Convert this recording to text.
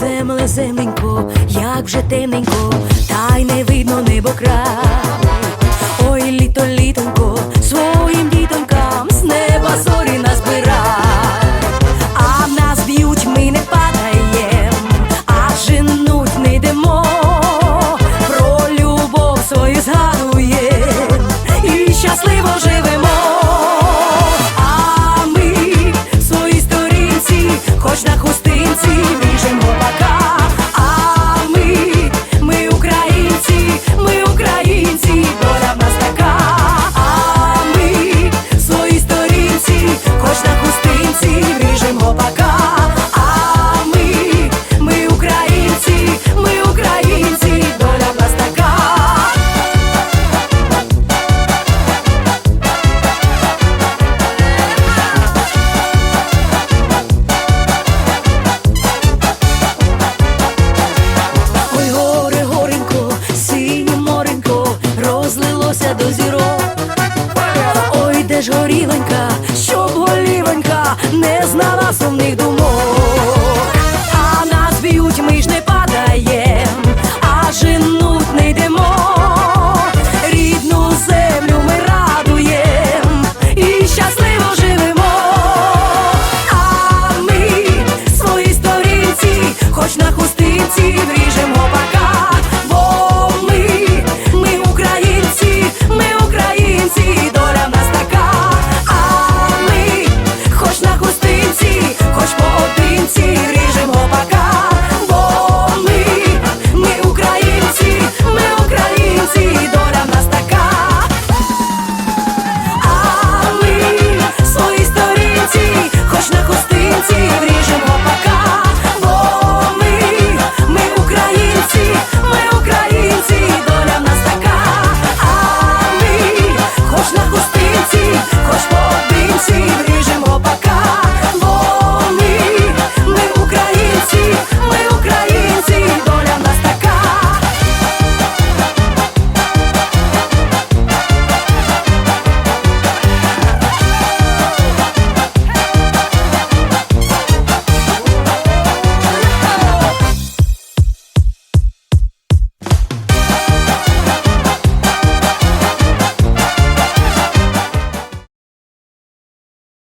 земле, земленько, як вже темненько, та й не видно небо край. Ой, літо, літонько, своїм дітонкам з неба зорі назбирай, а в нас б'ють, ми не падаєм, а женуть не йдемо, про любов свою згадує. теж горіленька, щоб голівенька не знала сумних думок.